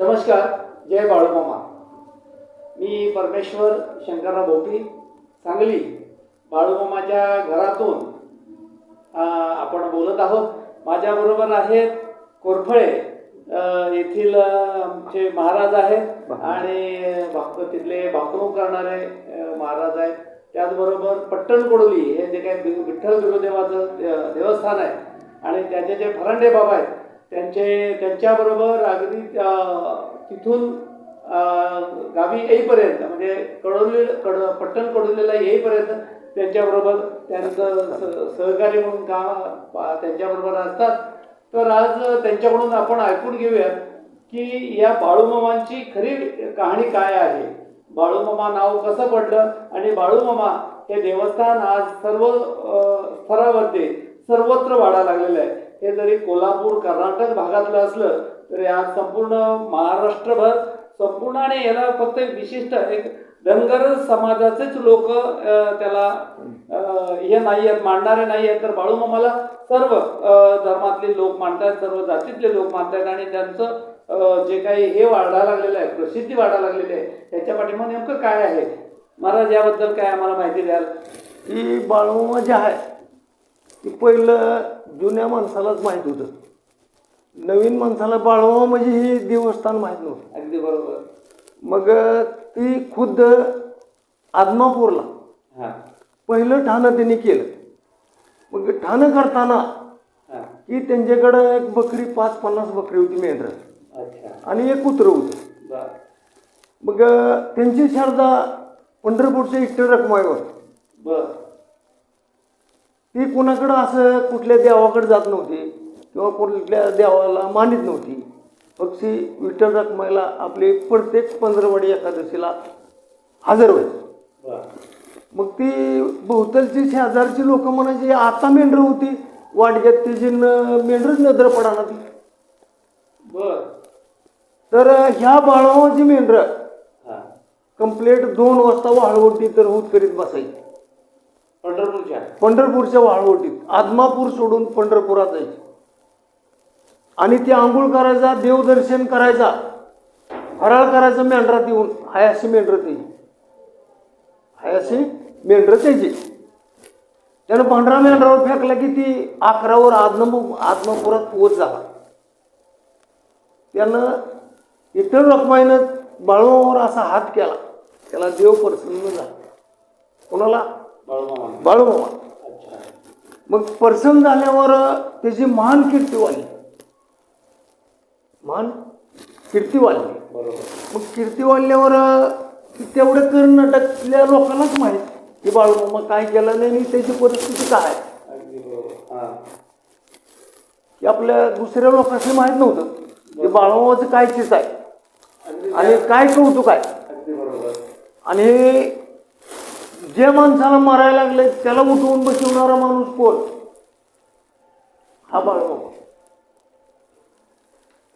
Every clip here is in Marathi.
नमस्कार जय बाळूमामा मी परमेश्वर शंकरराव भोपी सांगली बाळूमामाच्या घरातून आपण बोलत आहोत. माझ्याबरोबर आहेत कोरफळे येथील आमचे महाराज आहेत आणि भाक तिथले भाकणूक करणारे महाराज आहेत. त्याचबरोबर पट्टण कोडोली हे जे काही विठ्ठल बिरोदेवाचं अ, देवस्थान आहे. आणि त्याचे जे फरांडे बाबा आहेत त्यांचे त्यांच्याबरोबर अगदी तिथून गावी येईपर्यंत म्हणजे कडोली कड पट्टण कडोलीला येईपर्यंत त्यांच्याबरोबर त्यांचं स- सहकारी म्हणून काम त्यांच्याबरोबर असतात. तर आज त्यांच्याकडून आपण ऐकून घेऊया की या बाळूमामांची खरी कहाणी काय आहे? बाळूमामा नाव कसं पडलं आणि बाळूमामा हे देवस्थान आज सर्व स्तरावरती सर्वत्र वाढा लागलेलं आहे. हे जरी कोल्हापूर कर्नाटक भागातलं असलं तरी आज संपूर्ण महाराष्ट्रभर संपूर्ण आणि याला फक्त एक विशिष्ट एक धनगर समाजाचेच लोक त्याला हे नाही आहेत मांडणारे नाही आहेत तर बाळूमामाला सर्व धर्मातले लोक मानतात सर्व जातीतले लोक मानतात आणि त्यांचं जे काही हे वाढायला लागलेलं आहे प्रसिद्धी वाढायला लागलेली आहे त्याच्या पाठीमा नेमकं काय आहे? महाराज याबद्दल काय आम्हाला माहिती द्याल? की बाळूमा जे आहे ती पहिलं जुन्या माणसालाच माहीत होतं. नवीन माणसाला बाळूमामा म्हणजे ही देवस्थान माहीत नव्हतं. अगदी बरोबर. मग ती खुद्द आदमापूरला हां. पहिलं ठाणं त्यांनी केलं. मग ठाणं करताना की त्यांच्याकडं एक बकरी पाच पन्नास बकरी होती मेंढर. आणि एक कुत्रं होतं. मग त्यांची शारदा पंढरपूरच्या इष्ट रकमाईवर ती कुणाकडं असं कुठल्या देवाकडे जात नव्हती किंवा कुठल्या देवाला मानित नव्हती. ती विठ्ठल रखमाईला आपली प्रत्येक पंधरवडी एकादशीला हजर व्हायची. बर. मग ती भोवतालची शेजारची लोक म्हणायची आता मेंढर होती. वाडग्यात तिची न मेंढरच नजर पडाना ती. बर. तर ह्या बाळावाची मेंढर कंप्लेट दोन वाजता वाळवटी तर होत करीत बसायची. पंढरपूरच्या. पंढरपूरच्या वाळवटीत. आदमापूर सोडून पंढरपुरात जायची. आणि ती आंघोळ करायचा देवदर्शन करायचा. फराळ करायचा मेंढरात येऊन. हाय मेंढरत मेंढरं त्याची मेंढरत यायची मेंढरं त्याची. त्यानं पांढरा मेंढरावर फेकला की ती अकरावर आदम आदमापुरात पोहोच झाला. त्यानं इतर रकमाईनं बाळूमावर असा हात केला. त्याला देव प्रसन्न झाला. कोणाला? बाळूमामा. अच्छा. मग प्रसन्न झाल्यावर त्याची महान कीर्ती वाढली महान कीर्ती वाढली बरोबर. मग कीर्ती वाढल्यावर तेवढं कर्नाटकल्या लोकांनाच माहीत. की बाळूमामा काय केलं नाही आणि त्याची परिस्थिती काय? हां. की आपल्या दुसऱ्या लोकांनी माहीत नव्हतं. की बाळूमामाचं काय चीज आहे? आणि काय कौतुक आहे? आणि जे माणसाला मारायला लागले त्याला उठवून बसवणारा माणूस कोण? हा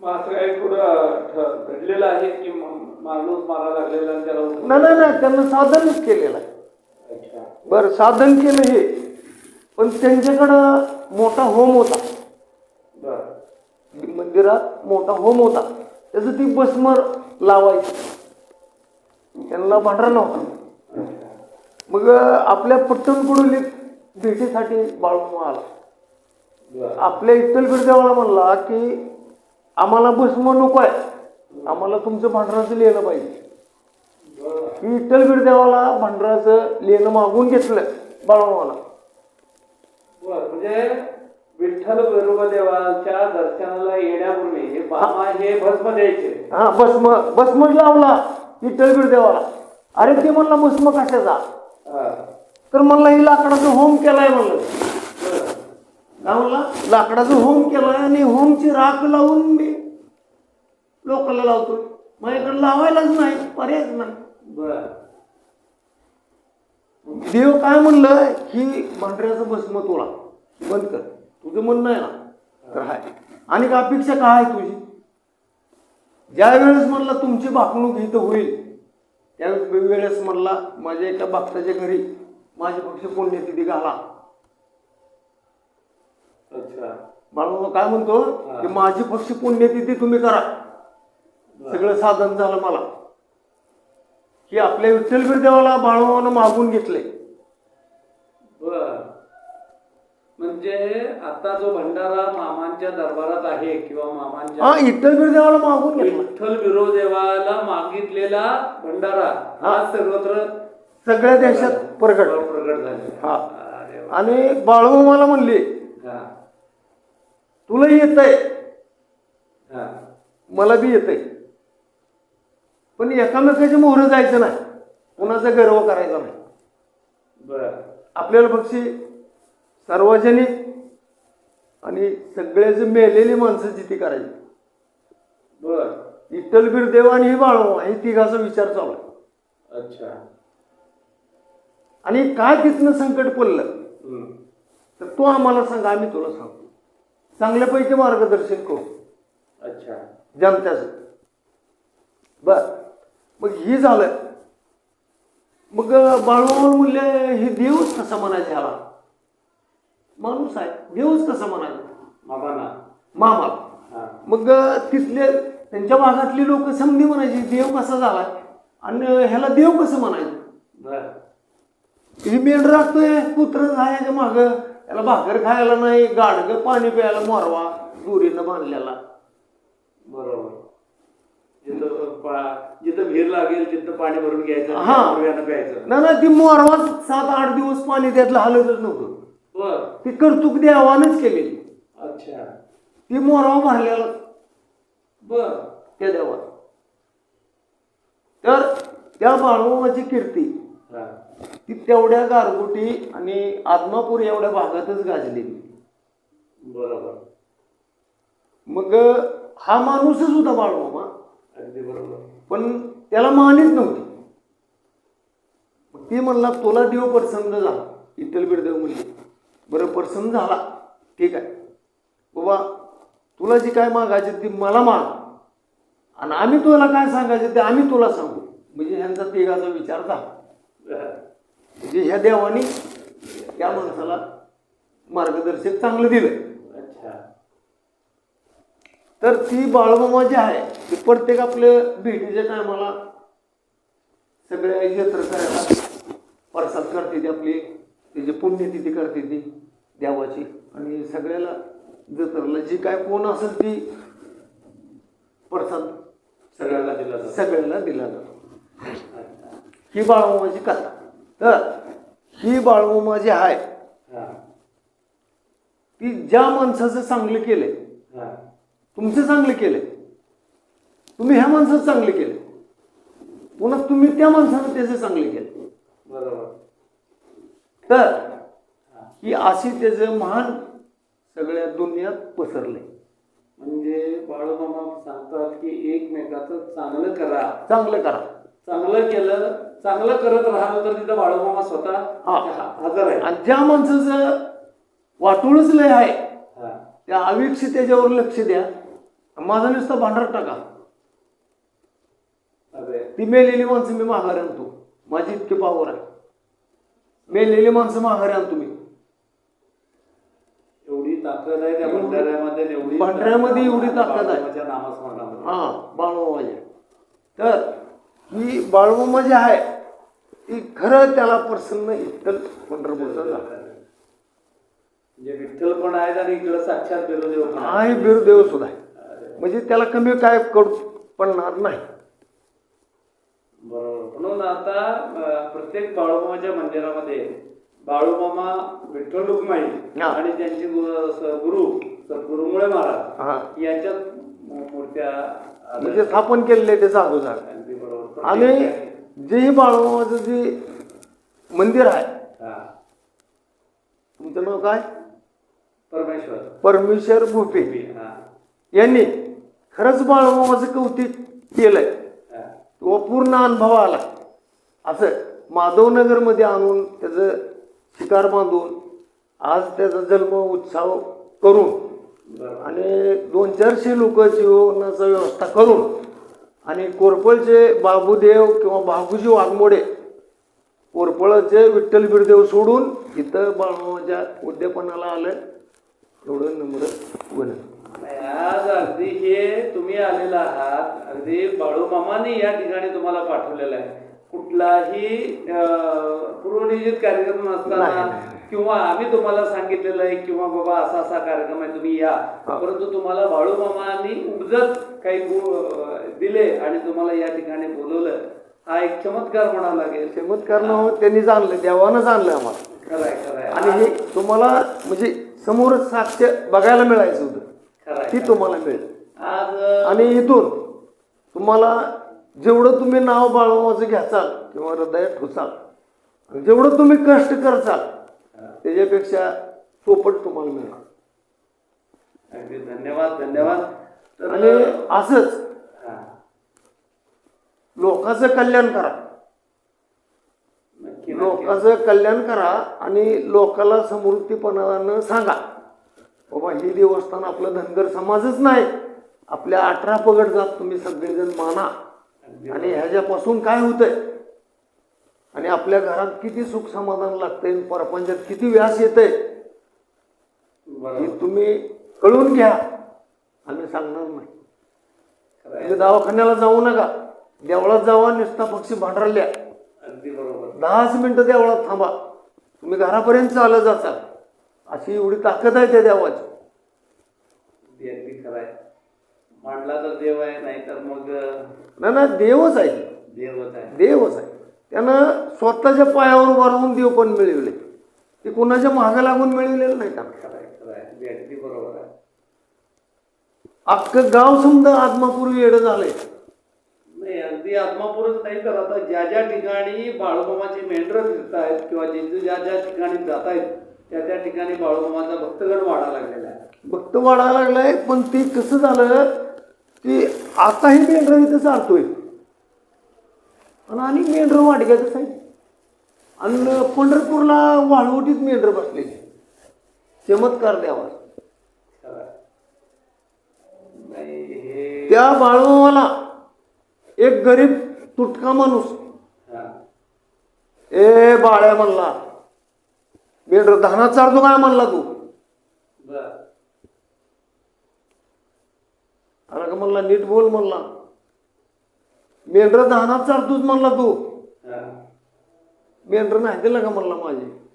मग असं काही ठ- घडलेलं आहे की माणूस मारा लागलेला आणि त्याला उठवून- नाही नाही नाही त्यांना साधनच केलेलं आहे. अच्छा. बरं साधन केलं हे. पण त्यांच्याकडं मोठा होम होता. बर. मंदिरात मोठा होम होता. त्याचं ती बसमर लावायची. त्यांना भांडरा नव्हता. मग आपल्या पट्टण कुडोलीत भेटीसाठी बाळूमामा आला. आपल्या इत्तलगड देवाला म्हणला की आम्हाला भस्म नको आहे आम्हाला तुमचं भांडराचं लिहिलं पाहिजे. की इत्तलगड देवाला भांडराचं लिहिणं मागून घेतलं बाळूमामाला. बर म्हणजे विठ्ठल देवाच्या दर्शनाला येण्यापूर्वी हे बाबा हे. भस्म द्यायचे. हा भस्म भस्मच लावला इत्तलगड देवाला. अरे ते म्हणला भस्म कशाचा. तर म्हणला ही लाकडाचा होम केलाय म्हणलं. काय म्हणला? लाकडाचं होम केलाय आणि होमची राख लावून मी लोकांना लावतो माझ्याकडे लावायलाच नाही पर्यायच नाही. बर. देव काय म्हणलं? की भांडऱ्याचं भस्म तुला बंद कर. तुझं म्हणणं आहे ना तर हाय. आणि अपेक्षा काय आहे तुझी? ज्या वेळेस म्हणला तुमची भाकणूक इथं होईल त्या वेळेस म्हणला माझ्या एका भक्ताच्या घरी माझी पक्ष पुण्यतिथी घाला. अच्छा. काय म्हणतो? की माझी पक्ष पुण्यतिथी तुम्ही करा. सगळं साधन झालं मला. की आपल्या विठ्ठल बिरदेवाला बाळूमामानं मागून घेतले. म्हणजे आता जो भंडारा मामांच्या दरबारात आहे किंवा मामांच्या हा विठ्ठल बिरदेवाला मागून घेतला विठ्ठल विरोदेवाला मागितलेला भंडारा हा सर्वत्र सगळ्या देशात प्रगट. प्रगट झालेला. हा. अरे वा. आणि बाळूमामाला म्हणले हा, तुला येत आहे हा. मला बी येत आहे पण एकामेकाच्या मोहरं जायचं नाही. कुणाचा गर्व करायचा नाही. बर. आपल्याला पक्षी सार्वजनिक आणि सगळ्याच मेलेली माणसं जिथे करायची. बर. विठ्ठल बिरदेव आणि हे बाळूमामा हे तिघाचा विचार चालू आहे. अच्छा. आणि काय तिथनं संकट पडलं हम्म. तर तो आम्हाला सांगा आम्ही तुला सांगतो. चांगल्यापैकी मार्गदर्शन करू. अच्छा. जनतेचं. बर. मग ही झालं. मग बाळूमामा म्हणले हे देवच कसा म्हणायचा ह्याला. माणूस आहे. देवच कसा म्हणायचा? मामाना मामाला हा. मग तिथले त्यांच्या भागातली लोक समधी म्हणायची देव कसा झालाय? आणि ह्याला देव कसं म्हणायचं? बर. ही मेंढ राखतोय कुत्र जायच्या माग. याला भाकर खायला नाही गाडगं पाणी प्यायला मोरवा दोरीनं बांधलेला. बरोबर. जिथं पा- जिथं विहीर लागेल तिथं पाणी भरून घ्यायचं हा. पूर्व्यानं प्यायचं. ना ना ती मोरवा सात आठ दिवस पाणी त्यातलं हलतच नव्हतं. ती कर्तुक देवानच केलेली. अच्छा. ती मोरवा भरलेला बर. त्या देवात तर त्या बाळूमाची कीर्ती. ती तेवढ्या गारगोटी आणि आदमापूर एवढ्या भागातच गाजलेली. बरोबर. मग हा माणूसच होता बाळूमामा. अगदी बरोबर. पण त्याला मानीत नव्हती. ती म्हणला तुला देव प्रसन्न झाला. इतर बिरदेव म्हणली. बरं प्रसन्न झाला. ठीक आहे. बाबा तुला जी काय मागायची ती मला माग. आणि आम्ही तुला काय सांगायचं ते आम्ही तुला सांगू. म्हणजे ह्यांचा तिघाचा विचार झाला. म्हणजे ह्या देवानी त्या माणसाला मार्गदर्शक चांगलं दिलं. अच्छा. तर ती बाळमामा जी आहे ती प्रत्येक आपल्या भेटीच्या टायमाला सगळ्या एकत्र करायला प्रसाद करते ती आपली. त्याची पुण्यतिथी करते ती देवाची. आणि सगळ्याला जत्रेला जी काय कोण असेल ती प्रसाद सगळ्यांना दिला जातो. सगळ्याला दिला जातो. ही बाळमामाची कथा. तर ही बाळमामा जी आहे ती ज्या माणसाचं चांगलं केलंय तुमचं चांगलं केलंय तुम्ही ह्या माणसाचं चांगलं केलं पुन्हा तुम्ही त्या माणसानं त्याचं चांगलं केलं बरोबर. तर ही अशी त्याचं महान सगळ्या दुनियात पसरलंय. म्हणजे बाळूमामा सांगतात की एकमेकाचं चांगलं करा. चांगलं करा. चांगलं केलं चांगलं करत राहिलं तर तिथं बाळूमामा स्वतः हजर आहे आणि ज्या माणसाचं वाटोळच लय आहे. त्या अविक्षी त्याच्यावर लक्ष द्या. माझा नुसतं भांडार टाका. अरे. ती मेलेली माणसं मी माघारी आणतो. माझी इतकी पावर आहे. मेलेली माणसं माघारी आणतो मी एवढी ताकद आहे त्या भंडाऱ्यामध्ये आणि एवढी भंडाऱ्यामध्ये एवढी ताकद आहे. बाळूमामाच्या नामस्मरणामध्ये. हा बाळूमामाजी तर ही बाळूमामा जी आहे ती खरं त्याला प्रसन्न इतकं पंढरपूरचं झालं. म्हणजे विठ्ठल पण आहेत आणि इकडे साक्षात बिरोदेव. आहे बिरुदेव सुद्धा आहे. म्हणजे त्याला कमी काय करू पडणार नाही. बरोबर म्हणून आता प्रत्येक बाळूमामाच्या मंदिरामध्ये बाळूमामा विठ्ठल रुक्माई हा. आणि त्यांचे गुरु गुरुमुळे महाराज हा यांच्या मूर्त्या. म्हणजे स्थापन केलेलं त्याचा अगोदर आणि जेही बाळूमामाचं जे मंदिर आहे हा. तुमचं नाव काय परमेश्वर परमेश्वर भोपे हा. यांनी खरंच बाळूमामाचं कौतिक केलंय हा. तो पूर्ण अनुभव आला. असं माधवनगरमध्ये आणून त्याचं शिकार बांधून आज त्याचा जन्म उत्सव करून आणि दोन चारशे लोक जेवणाचा व्यवस्था करून आणि कोरपळचे बाबूदेव किंवा बाबूजी वाघमोडे कोरपळचे विठ्ठल बिरदेव सोडून इथं बाळमाच्या उद्यापनाला आलं. एवढं नम्र विनंती आज अगदी हे तुम्ही आलेला आहात अगदी बाळूमामाने या ठिकाणी तुम्हाला पाठवलेलं आहे. कुठलाही पूर्वनियोजित कार्यक्रम नसताना किंवा आम्ही तुम्हाला सांगितलेलं आहे किंवा बाबा असा असा कार्यक्रम आहे तुम्ही या. परंतु तुम्हाला बाळूमामांनी उपजत काही दिले आणि तुम्हाला या ठिकाणी बोलवलं. हा एक चमत्कार म्हणावा लागेल. चमत्कार न हो, त्यांनी जाणलं देवानं जाणलं आम्हाला. खरंय खरंय. आणि हे तुम्हाला म्हणजे समोरच साक्ष बघायला मिळायचं होतं. ती तुम्हाला मिळेल. आणि इथून तुम्हाला जेवढं तुम्ही नाव बाळमामाचं घ्याचाल किंवा हृदयात ठोसाल जेवढं तुम्ही कष्ट करचाल त्याच्यापेक्षा सोपट तुम्हाला मिळणार अगदी धन्यवाद धन्यवाद. तर आणि असंच लोकांचं कल्याण करा. लोकांचं कल्याण करा आणि लोकाला समृद्धीपणानं सांगा. बाबा हे देवस्थान आपलं धनगर समाजच नाही. आपल्या अठरा पगड जात तुम्ही सगळेजण माना. आणि ह्याच्यापासून काय होतंय? आणि आपल्या घरात किती सुख समाधान लागतंय परपंचात किती व्यास हे तुम्ही कळून घ्या. आम्ही सांगणार नाही. दवाखान्याला जाऊ नका. देवळात जावा नुसता पक्षी भांडरल्या. दहाच मिनिटं देवळात थांबा. तुम्ही घरापर्यंत चालत जाचाल. अशी एवढी ताकद आहे त्या देवाची. अगदी खरं आहे. मांडला तर देव आहे नाही तर मग ना ना देवच आहे. देवच आहे. देवच आहे. त्यानं स्वतःच्या पायावर उभं राहून देव पण मिळवले. ते कोणाच्या महागा लागून मिळवलेलं नाही त्यानं. खरं आहे खरं आहे. अगदी बरोबर आहे. अख्खं गाव समजा आत्मापूर्वी येडं झालंय. नाही अगदी आत्मापूरच नाही तर आता ज्या ज्या ठिकाणी बाळूमामाचे मेंढरं आहेत किंवा जे जे ज्या ज्या ठिकाणी जात आहेत त्या त्या ठिकाणी बाळूमामाचा भक्तगण वाढा लागलेला आहे. भक्त वाढायला लागलाय पण ते कसं झालं? की आताही मेंढर इथं चालतोय आणि मेंढर वाटग्यातच आहे आणि पंढरपूरला वाळवटीत मेंढर बसलेली. चमत्कार द्यावा. हे त्या बाळूमामाला एक गरीब तुटका माणूस. ए बाळ्या म्हणला. मेंढर धाना चालतो काय म्हणला तू. का म्हणला नीट बोल म्हणला. मेंढर धाना चालतोच म्हणला तू. मेंढर नाही दिलं का म्हणला माझे?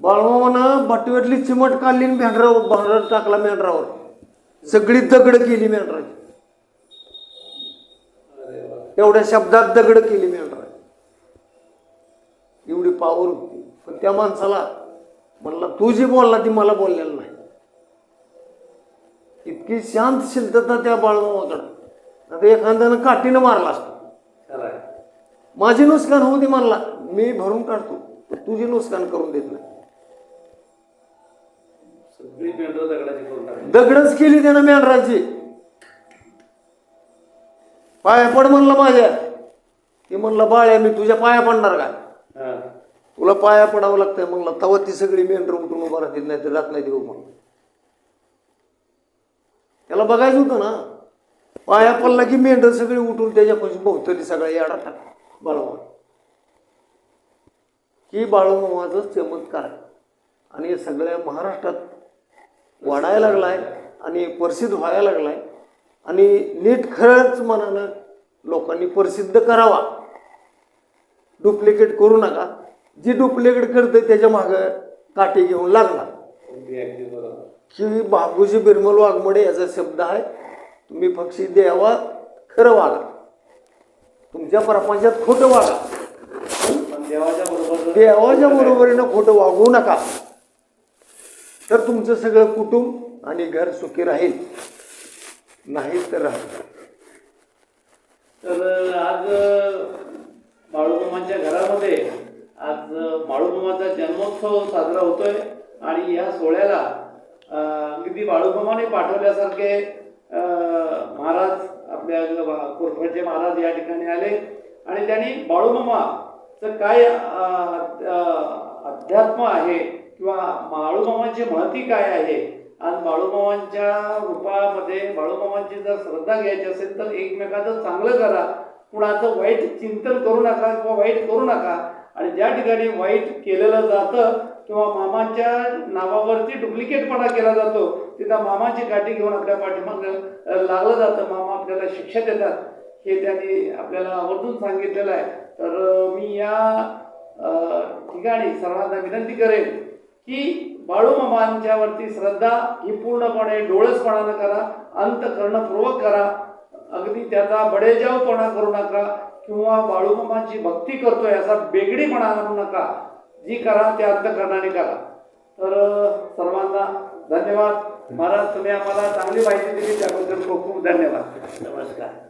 बाळमामानं बटवेतली चिमट काढली मेंढरावर भांडर टाकला मेंढरावर. सगळी दगड केली मेंढराची. तेवढ्या शब्दात दगड केली मेंढराची. एवढी पावर होती. त्या माणसाला म्हणला तू जी बोलला ती मला बोललेलं नाही. इतकी शांत शिल्तता त्या बाळमामाकडं आता एखाद्यानं काठीनं मारला असतो. माझी नुकसान होऊ दे म्हणला. मी भरून काढतो. तुझी नुकसान करून देत नाही. दगडाची केली त्यानं मेंढराची. पाया पड म्हणलं माझ्या. ती म्हणलं बाळ्या मी तुझ्या पाया पडणार का तुला पाया पडावं लागतंय म्हणलं तवा ती सगळी मेंढर उठून उभा राहतील नाही तर जात नाही देऊ म्हणून त्याला बघायचं होतं ना पाया पडला की मेंढर सगळी उठून त्याच्यापाशी भोवतली सगळ्या याडा टाक बाळूमा ही बाळूमामाचं चमत्कार आहे. आणि सगळ्या महाराष्ट्रात वाढायला लागलाय आणि प्रसिद्ध व्हायला लागलाय आणि नीट खरंच मनानं लोकांनी प्रसिद्ध करावा. डुप्लिकेट करू नका. जी डुप्लिकेट करते त्याच्या मागं काठी घेऊन बरोबर. की बाबूजी बिरमल वाघमोडे याचा शब्द आहे तुम्ही पक्षी देवा खरं वागा. तुमच्या प्रपंचात खोटं वागा. पण देवाच्या बरोबर देवाच्या बरोबरीनं खोटं वागू नका. तर तुमचं सगळं कुटुंब आणि घर सुखी राहील. नाही तर राहील. तर आज बाळूमामांच्या घरामध्ये आज बाळूमामाचा जन्मोत्सव साजरा होतोय आणि या सोहळ्याला अगदी बाळूमामाने पाठवल्यासारखे महाराज आपल्या कोरफडचे महाराज या ठिकाणी आले. आणि त्यांनी बाळूमामाचं काय अध्यात्म आहे किंवा बाळूमामाची महती काय आहे? आणि बाळूमामांच्या रूपामध्ये बाळूमामांची जर श्रद्धा घ्यायची असेल तर एकमेकाचं चांगलं करा. कुणाचं वाईट चिंतन करू नका किंवा वाईट करू नका. आणि ज्या ठिकाणी वाईट केलेलं जातं किंवा मामाच्या नावावरती डुप्लिकेटपणा केला जातो तिथं मामाची काठी घेऊन आपल्या पाठीमाग लागलं जातं. मामा आपल्याला शिक्षा देतात. हे त्यांनी आपल्याला आवर्जून सांगितलेलं आहे. तर मी या ठिकाणी सर्वांना विनंती करेन की बाळूमामांच्यावरती श्रद्धा ही पूर्णपणे डोळसपणानं करा अंतकरणपूर्वक करा. अगदी त्याचा बडेजावपणा करू नका. किंवा बाळूमामाची भक्ती करतोय असा बेगडीपणा आणू नका. जी करा ते अंतकरणाने करा. तर सर्वांना धन्यवाद. महाराज तुम्ही आम्हाला चांगली माहिती दिली त्याबद्दल खूप खूप धन्यवाद. नमस्कार.